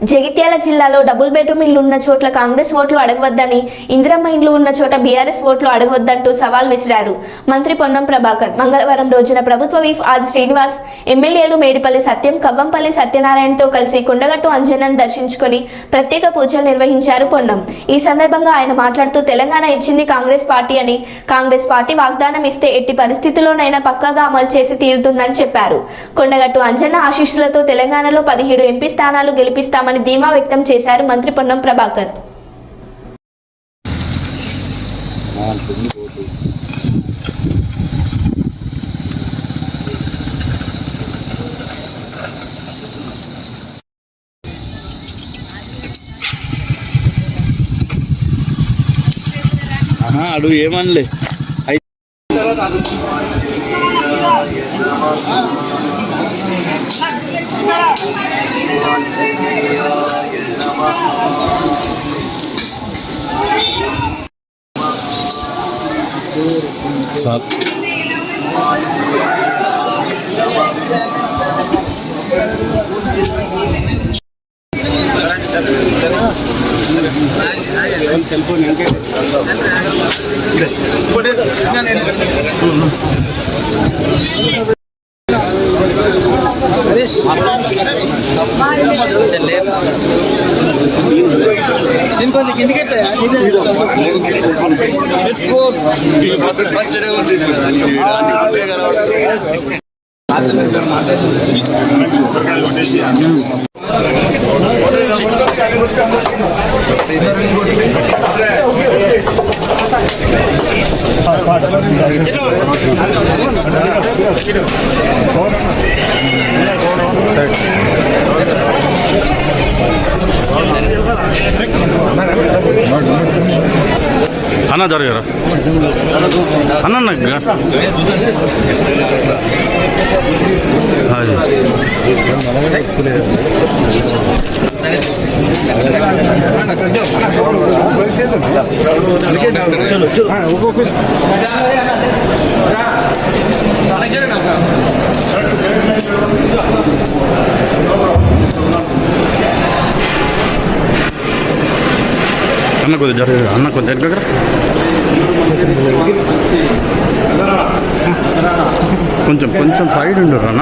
జగిత్యాల జిల్లాలో double bedroom ఇల్లు ఉన్న చోట్ల కాంగ్రెస్ ఓట్లు అడగవద్దని ఇందిరమ్మ ఇండ్లు ఉన్న చోట బీఆర్ఎస్ ఓట్లు అడగవద్దంటూ సవాల్ విసిరారు మంత్రి పొన్నం ప్రభాకర్. మంగళవారం రోజున ప్రభుత్వ వీఫ్ ఆది శ్రీనివాస్ ఎమ్మెల్యేలు మేడిపల్లి సత్యం కవ్వంపల్లి సత్యనారాయణతో కలిసి కొండగట్టు అంజన్నను దర్శించుకొని ప్రత్యేక పూజలు నిర్వహించారు పొన్నం. ఈ సందర్భంగా ఆయన మాట్లాడుతూ తెలంగాణ ఇచ్చింది కాంగ్రెస్ పార్టీ అని. కాంగ్రెస్ పార్టీ వాగ్దానం ఇస్తే ఎట్టి పరిస్థితుల్లోనైనా పక్కాగా అమలు చేసి తీరుతుందని చెప్పారు. కొండగట్టు అంజన్న ఆశీస్సులతో తెలంగాణలో పదిహేడు ఎంపీ స్థానాలు గెలిపిస్తామని ధీమా వ్యక్తం చేశారు మంత్రి పొన్నం ప్రభాకర్. అడుగు ఏమనలే. సెల్ ఫోన్ దీని కొంచెం ఇంకొంచెం కిందికెట్టే అన్న జరగరా అన్న నాకు హాయ్ అన్న కొద్దిగా జరగ అన్న కొద్దిగా వెనకరా కొంచెం కొంచెం సైడ్ ఉండరు అన్న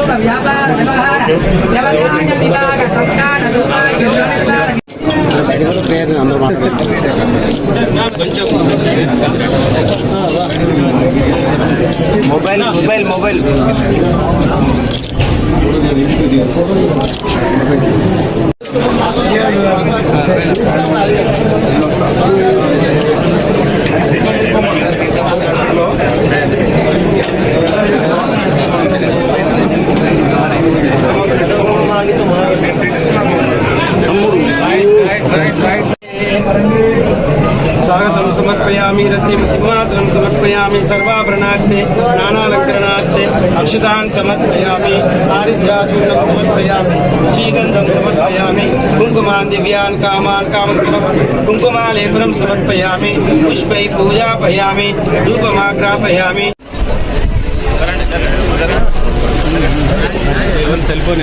విద్యా వ్యాపార వ్యవహార వ్యవసాయ విభాగ సంతాన అందరూ మొబైల్ మొబైల్ మొబైల్ समर्पयामि रस्यं सिंहासनं समर्पयामि सर्वाभरणार्थे स्नानालङ्करणार्थे अक्षतान् समर्पयामि आरिद्राचूर्णं समर्पयामि, श्रीगन्धं समर्पयामि, कुङ्कुमान् दिव्यान् कामान् कामकृष्णं कुङ्कुमालेपनं समर्पयामि, पुष्पैः पूजापयामि, धूपमाग्रापयामि। ಇವನ್ ಸೆಲ್ ಫೋನ್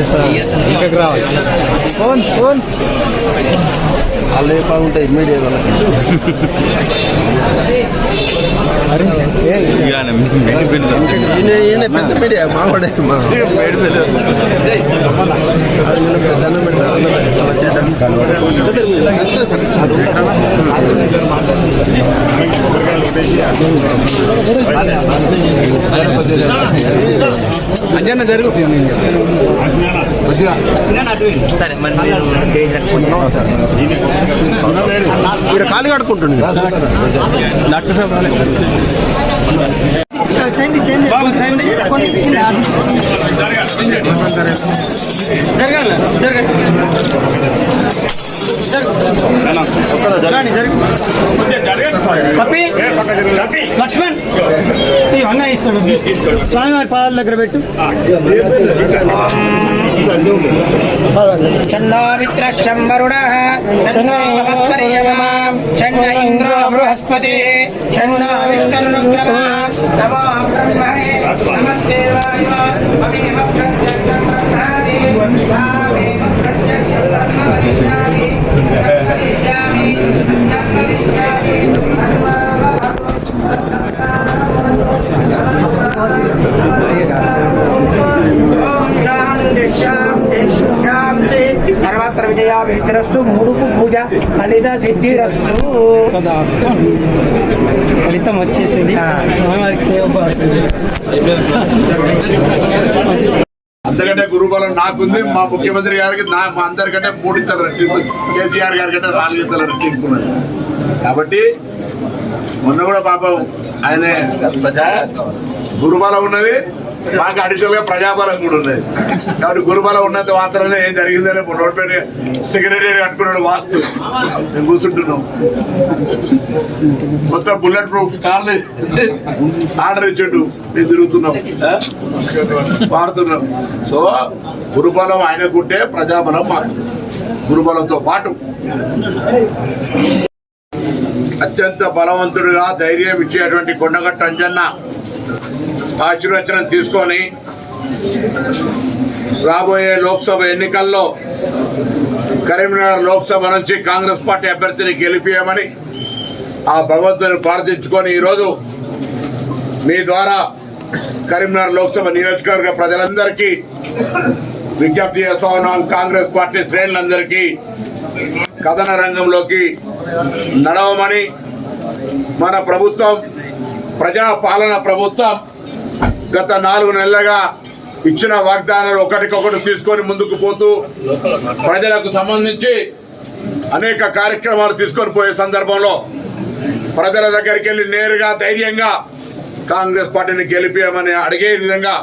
కొంచెం కిందికెట్టా ఫోన్ ఫోన్ వాళ్ళే బాగుంటాయి మీడియా వాళ్ళకి ఈయన పెద్ద మీడియా మావాడే మా దండం అంజన్న జరుగు ఇక్కడ ఖాళీ కడుకుంటుండే బాబు చేయండి జరగాలి జరగాలి జరగాలి లక్ష్మణ్ స్వామివారి పాదాల దగ్గర పెట్టు. ఛన్నో ఇంద్రో బృహస్పతి నమస్తే సర్వత్ర విజయాభివృద్ధిరస్సు ముడుపు పూజ ఫలిత సిద్ధిరస్సు ఫలితం వచ్చేసింది అంతకంటే గురుబలం నాకుంది. మా ముఖ్యమంత్రి గారికి నా మా అందరికంటే మూడింతలు రెట్టింపు. కేసీఆర్ గారి కంటే నాలుగింతలు రెట్టింపున్నది కాబట్టి మొన్న కూడా పాపం ఆయనే గురుబలం ఉన్నది మాకు అడిషనల్గా ప్రజాబలం కూడా ఉన్నది. కాబట్టి గురుబలం ఉన్నంత మాత్రమే ఏం జరిగిందని నోట్పేట సెక్రటరీ కట్టుకున్నాడు వాస్తు. నేను కూర్చుంటున్నాం. మొత్తం బుల్లెట్ ప్రూఫ్ కార్లు ఆర్డర్ ఇచ్చాడు. మేము తిరుగుతున్నాం. వాడుతున్నాం. సో గురుబలం ఆయనకుంటే ప్రజాబలం మాకు. గురుబలంతో పాటు. అత్యంత బలవంతుడిగా ధైర్యం ఇచ్చేటువంటి కొండగట్టు అంజన్న ఆశీర్వచనం తీసుకొని రాబోయే లోక్సభ ఎన్నికల్లో కరీంనగర్ లోక్సభ నుంచి కాంగ్రెస్ పార్టీ అభ్యర్థిని గెలిపియమని ఆ భగవంతుని ప్రార్థించుకొని ఈరోజు మీ ద్వారా కరీంనగర్ లోక్సభ నియోజకవర్గ ప్రజలందరికీ విజ్ఞప్తి చేస్తా ఉన్నాం. కాంగ్రెస్ పార్టీ శ్రేణులందరికీ కథన రంగంలోకి నడవమని మన ప్రభుత్వం ప్రజా పాలన ప్రభుత్వం గత నాలుగు నెలలుగా ఇచ్చిన వాగ్దానాలు ఒకటికొకటి తీసుకొని ముందుకు పోతూ ప్రజలకు సంబంధించి అనేక కార్యక్రమాలు తీసుకొని పోయే సందర్భంలో ప్రజల దగ్గరికి వెళ్ళి నేరుగా ధైర్యంగా కాంగ్రెస్ పార్టీని గెలిపేయమని అడిగే విధంగా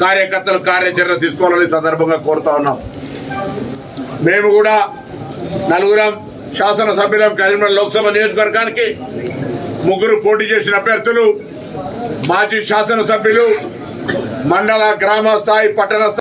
కార్యకర్తలు కార్యాచరణ తీసుకోవాలని సందర్భంగా కోరుతా ఉన్నాం. మేము కూడా నలుగురం శాసనసభ్యులం కరీంనగర్ లోక్సభ నియోజకవర్గానికి ముగ్గురు పోటీ చేసిన అభ్యర్థులు మాజీ శాసనసభ్యులు మండల గ్రామ స్థాయి పట్టణ